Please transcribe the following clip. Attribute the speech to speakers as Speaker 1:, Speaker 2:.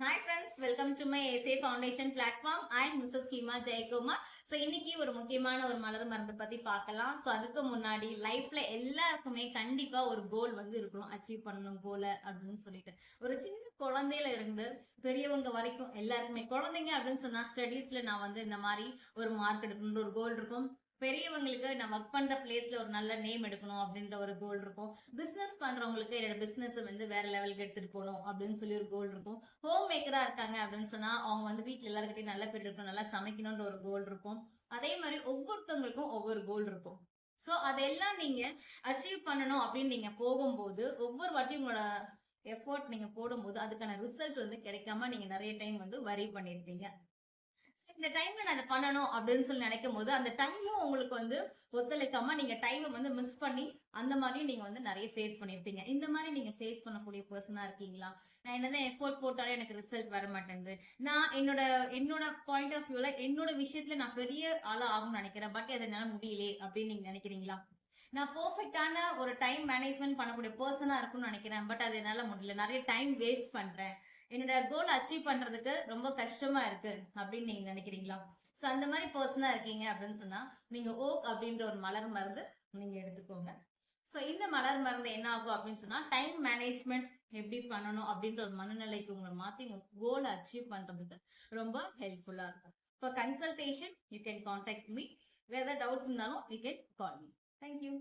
Speaker 1: Hi friends welcome to my ஏசே foundation platform I Mrs Hema Jayakumar so இன்னைக்கு ஒரு முக்கியமான ஒரு மலர் மருந்து பத்தி பார்க்கலாம். ஸோ அதுக்கு முன்னாடி லைஃப்ல எல்லாருக்குமே கண்டிப்பா ஒரு கோல் வந்து இருக்கணும். அச்சீவ் பண்ணணும் கோலை அப்படின்னு சொல்லிட்டு. ஒரு சின்ன குழந்தையில இருந்து பெரியவங்க வரைக்கும் எல்லாருக்குமே குழந்தைங்க அப்படின்னு சொன்னா ஸ்டடீஸ்ல நான் வந்து இந்த மாதிரி ஒரு மார்க் எடுக்கணுன்ற ஒரு கோல் இருக்கும். பெரியவங்களுக்கு நான் ஒர்க் பண்ற பிளேஸ்ல ஒரு நல்ல நேம் எடுக்கணும் அப்படின்ற ஒரு கோல் இருக்கும். பிசினஸ் பண்றவங்களுக்கு என்னோட பிசினஸ் வந்து வேற லெவலுக்கு எடுத்துட்டு போகணும் அப்படின்னு சொல்லி ஒரு கோல் இருக்கும். ஹோம் மேக்கரா இருக்காங்க அப்படின்னு சொன்னா அவங்க வந்து வீட்டுல எல்லாருக்கிட்டையும் நல்ல பேர் இருக்கும் நல்லா சமைக்கணும்ன்ற ஒரு கோல் இருக்கும். அதே மாதிரி ஒவ்வொருத்தவங்களுக்கும் ஒவ்வொரு கோல் இருக்கும். ஸோ அதெல்லாம் நீங்க அச்சீவ் பண்ணணும் அப்படின்னு நீங்க போகும்போது ஒவ்வொரு வாட்டியும் உங்களோட எஃபோர்ட் நீங்க போடும்போது அதுக்கான ரிசல்ட் வந்து கிடைக்காம நீங்க நிறைய டைம் வந்து வரி பண்ணிருப்பீங்க. இந்த டைம்ல நான் அதை பண்ணணும் அப்படின்னு சொல்லி நினைக்கும் போது அந்த டைமும் உங்களுக்கு வந்து ஒத்துழைக்காம நீங்க டைமை வந்து மிஸ் பண்ணி அந்த மாதிரி நீங்க வந்து நிறைய ஃபேஸ் பண்ணிருப்பீங்க இந்த மாதிரி நீங்க ஃபேஸ் பண்ணக்கூடிய பர்சனா இருக்கீங்களா? நான் என்னதான் எஃபோர்ட் போட்டாலும் எனக்கு ரிசல்ட் வர மாட்டேங்குது. நான் என்னோட என்னோட பாயிண்ட் ஆஃப் வியூல என்னோட விஷயத்துல நான் பெரிய ஆளா ஆகும்னு நினைக்கிறேன். பட் அது என்னால முடியலே அப்படின்னு நீங்க நினைக்கிறீங்களா? நான் பர்ஃபெக்டான ஒரு டைம் மேனேஜ்மெண்ட் பண்ணக்கூடிய பர்சனா இருக்கும்னு நினைக்கிறேன். பட் அது என்னால முடியல. நிறைய டைம் வேஸ்ட் பண்றேன். என்னோட கோல் அச்சீவ் பண்றதுக்கு ரொம்ப கஷ்டமா இருக்கு அப்படின்னு நீங்க நினைக்கிறீங்களா? சோ அந்த மாதிரி பர்சனா இருக்கீங்க அப்படின்னு சொன்னா நீங்க ஓக் அப்படின்ற ஒரு மலர் மருந்து நீங்க எடுத்துக்கோங்க. சோ இந்த மலர் மருந்து என்ன ஆகும் அப்படின்னு சொன்னா டைம் மேனேஜ்மெண்ட் எப்படி பண்ணணும் அப்படின்ற ஒரு மனநிலைக்கு உங்களை மாத்தி உங்க கோலை அச்சீவ் பண்றதுக்கு ரொம்ப ஹெல்ப்ஃபுல்லா இருக்கும். For consultation you can contact me வேற ஏதாவது டவுட்ஸ் இருந்தாலும் you can call me thank you